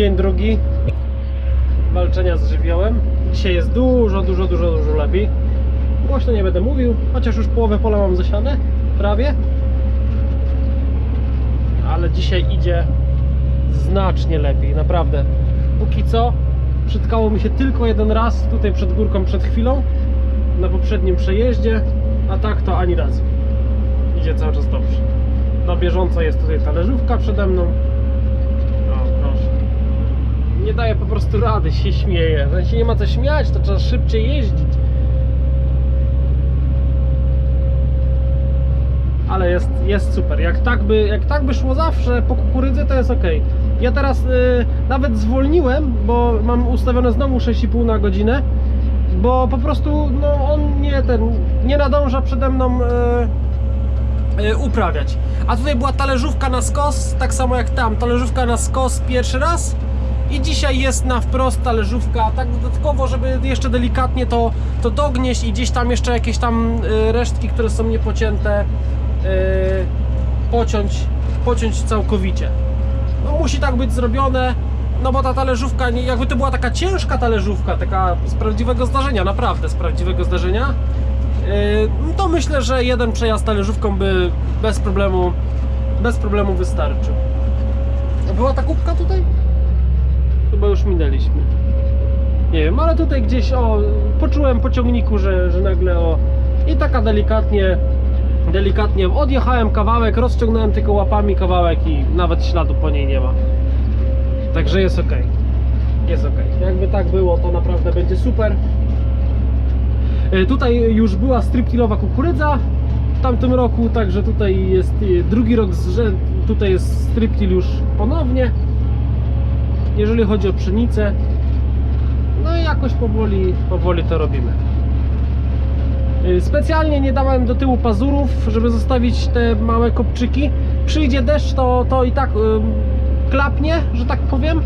Dzień drugi walczenia z żywiołem. Dzisiaj jest dużo, dużo, dużo, dużo lepiej. Głośno nie będę mówił, chociaż już połowę pola mam zasiane, prawie. Ale dzisiaj idzie znacznie lepiej, naprawdę. Póki co przytkało mi się tylko jeden raz tutaj przed górką przed chwilą na poprzednim przejeździe, a tak to ani razu. Idzie cały czas dobrze. Na bieżąco jest tutaj talerzówka przede mną. Nie daje po prostu rady, się śmieje. W sensie nie ma co śmiać, to trzeba szybciej jeździć. Ale jest, jest super. Jak tak, by, jak tak by szło zawsze po kukurydzy, to jest ok. Ja teraz y, nawet zwolniłem, bo mam ustawione znowu 6,5 na godzinę, bo po prostu no, on nie ten nie nadąża przede mną y, y, uprawiać. A tutaj była talerzówka na skos, tak samo jak tam. Talerzówka na skos pierwszy raz. I dzisiaj jest na wprost talerzówka, tak dodatkowo, żeby jeszcze delikatnie to, to dognieść i gdzieś tam jeszcze jakieś tam y, resztki, które są niepocięte, y, pociąć, pociąć całkowicie. No musi tak być zrobione, no bo ta talerzówka, jakby to była taka ciężka talerzówka, taka z prawdziwego zdarzenia, naprawdę z prawdziwego zdarzenia, yy, to myślę, że jeden przejazd talerzówką by bez problemu, bez problemu wystarczył. Była ta kubka tutaj? Chyba już minęliśmy. Nie wiem, ale tutaj gdzieś o, poczułem po ciągniku, że, że nagle o i taka delikatnie, delikatnie odjechałem kawałek, rozciągnąłem tylko łapami kawałek i nawet śladu po niej nie ma. Także jest ok. Jest ok. Jakby tak było, to naprawdę będzie super. E, Tutaj już była striptilowa kukurydza w tamtym roku, także tutaj jest e, drugi rok z rzędu, tutaj jest striptil już ponownie. Jeżeli chodzi o pszenicę, no i jakoś powoli, powoli to robimy. Y, Specjalnie nie dałem do tyłu pazurów, żeby zostawić te małe kopczyki. Przyjdzie deszcz, to, to i tak klapnie, że tak powiem. Y,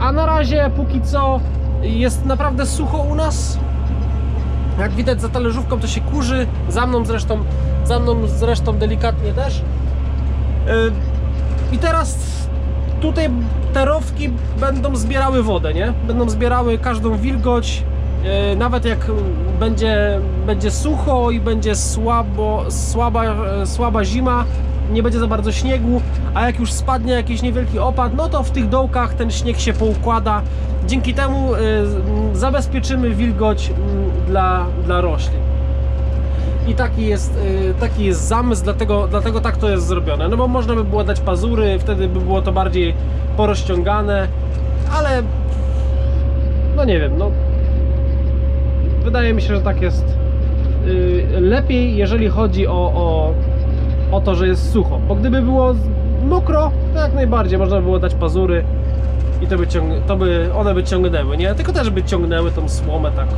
A na razie, póki co, jest naprawdę sucho u nas. Jak widać za talerzówką to się kurzy, za mną zresztą, za mną zresztą delikatnie też. Y, I teraz tutaj te rowki będą zbierały wodę, nie? Będą zbierały każdą wilgoć. E, Nawet jak będzie, będzie sucho i będzie słabo, słaba, słaba zima, nie będzie za bardzo śniegu, a jak już spadnie jakiś niewielki opad, no to w tych dołkach ten śnieg się poukłada. Dzięki temu e, zabezpieczymy wilgoć dla, dla roślin. I taki jest, y, taki jest zamysł, dlatego, dlatego tak to jest zrobione. No bo można by było dać pazury, wtedy by było to bardziej porozciągane, ale no nie wiem, no wydaje mi się, że tak jest y, lepiej, jeżeli chodzi o, o, o to, że jest sucho. Bo gdyby było mokro, to jak najbardziej można by było dać pazury i to by, ciąg, to by one by ciągnęły, nie? Tylko też by ciągnęły tą słomę tak.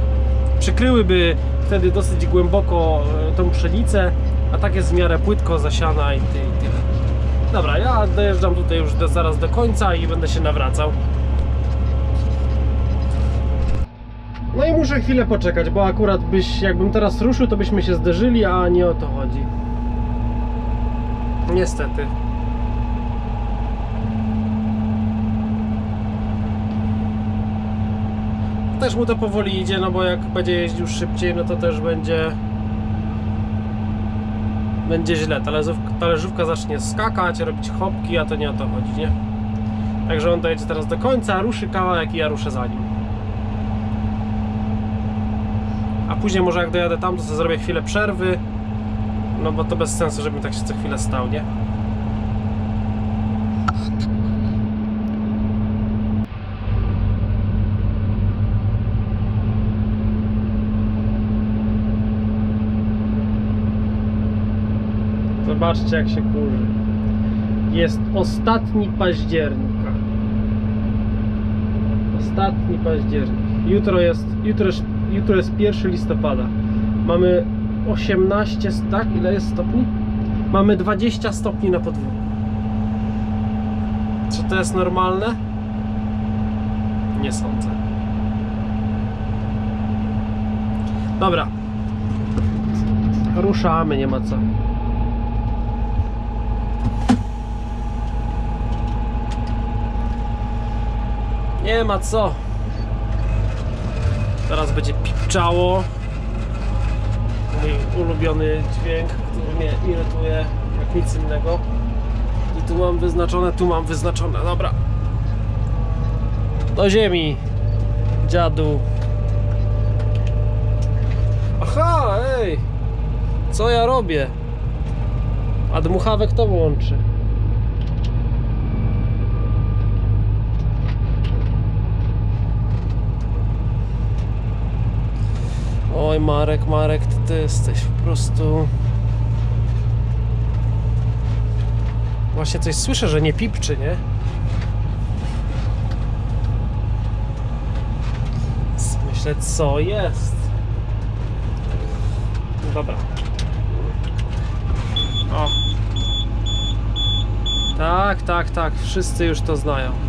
Przykryłyby wtedy dosyć głęboko e, tą pszenicę, a tak jest w miarę płytko zasiana i ty- i tyle. Dobra, ja dojeżdżam tutaj już do, zaraz do końca i będę się nawracał. No i muszę chwilę poczekać, bo akurat byś, jakbym teraz ruszył, to byśmy się zderzyli, a nie o to chodzi. Niestety. Też mu to powoli idzie, no bo jak będzie jeździł szybciej, no to też będzie będzie źle. Talerzówka, zacznie skakać, robić hopki, a to nie o to chodzi, nie? Także on dojedzie teraz do końca, ruszy kawałek i ja ruszę za nim. A później może jak dojadę tam, to sobie zrobię chwilę przerwy. No bo to bez sensu, żebym tak się co chwilę stał, nie? Zobaczcie jak się kurzy. Jest ostatni października. Ostatni październik. Jutro jest, jutro jutro jest 1 listopada. Mamy 18, st- tak? Ile jest stopni? Mamy 20 stopni na podwórku. Czy to jest normalne? Nie sądzę. Dobra. Ruszamy, nie ma co. Nie ma co. Teraz będzie pipczało. Mój ulubiony dźwięk, który mnie irytuje jak nic innego. I tu mam wyznaczone, tu mam wyznaczone. Dobra. Do ziemi. Dziadu. Aha, ej. Co ja robię? A dmuchawek to włączy. Oj, Marek, Marek, ty, ty jesteś po prostu. Właśnie coś słyszę, że nie pipczy, nie? Myślę, co jest. Dobra. O. Tak, tak, tak. Wszyscy już to znają.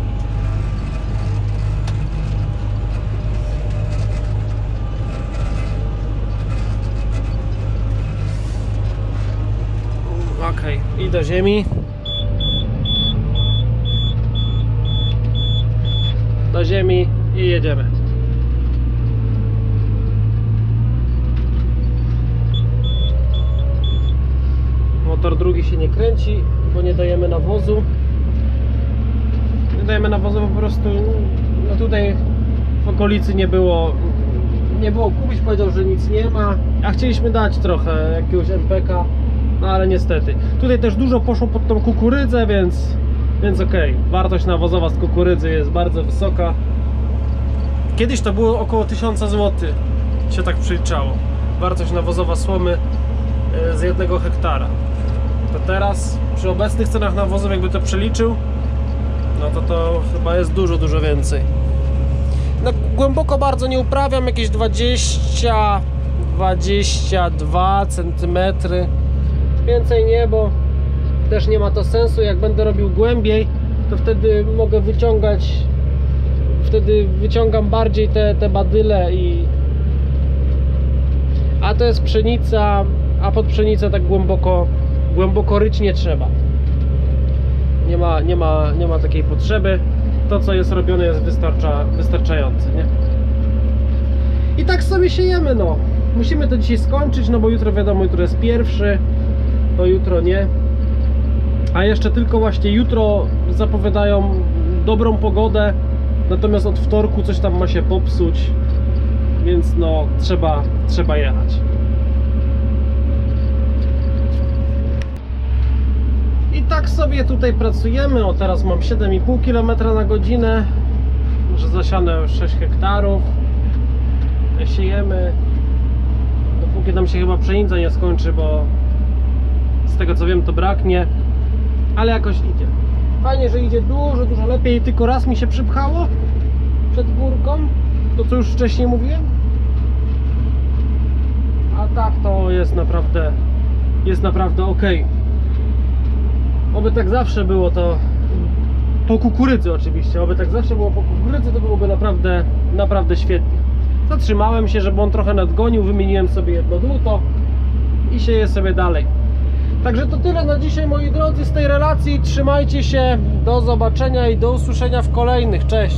Do ziemi. Do ziemi i jedziemy. Motor drugi się nie kręci, bo nie dajemy nawozu. Nie dajemy nawozu po prostu. No tutaj w okolicy nie było. Nie było kupić, powiedział, że nic nie ma. A chcieliśmy dać trochę jakiegoś MPK, no ale niestety. Tutaj też dużo poszło pod tą kukurydzę, więc, więc okej. Wartość nawozowa z kukurydzy jest bardzo wysoka. Kiedyś to było około 1000 zł, się tak przyliczało. Wartość nawozowa słomy e, z jednego hektara. To teraz przy obecnych cenach nawozów, jakby to przeliczył, no to to chyba jest dużo, dużo więcej. No, głęboko bardzo nie uprawiam, jakieś 20, 22 cm. Więcej nie, bo też nie ma to sensu. Jak będę robił głębiej, to wtedy mogę wyciągać, wtedy wyciągam bardziej te, te badyle i a to jest pszenica, a pod pszenicę tak głęboko, głęboko ryć nie trzeba. Nie ma, nie ma, nie ma takiej potrzeby. To co jest robione jest wystarcza, wystarczające, nie? I tak sobie siejemy, no. Musimy to dzisiaj skończyć, no bo jutro wiadomo, jutro jest pierwszy, to jutro nie. A jeszcze tylko właśnie jutro zapowiadają dobrą pogodę, natomiast od wtorku coś tam ma się popsuć, więc no trzeba, trzeba jechać. I tak sobie tutaj pracujemy. O teraz mam 7,5 km na godzinę. Że zasiane już 6 hektarów. Siejemy. Dopóki nam się chyba pszenica nie skończy, bo tego co wiem to braknie. Ale jakoś idzie. Fajnie, że idzie dużo, dużo lepiej. Tylko raz mi się przypchało przed górką. To co już wcześniej mówiłem. A tak to jest naprawdę jest naprawdę ok. Oby tak zawsze było to po kukurydzy oczywiście, oby tak zawsze było po kukurydzy, to byłoby naprawdę, naprawdę świetnie. Zatrzymałem się, żeby on trochę nadgonił, wymieniłem sobie jedno dłuto i sieję sobie dalej. Także to tyle na dzisiaj moi drodzy z tej relacji. Trzymajcie się, do zobaczenia i do usłyszenia w kolejnych. Cześć!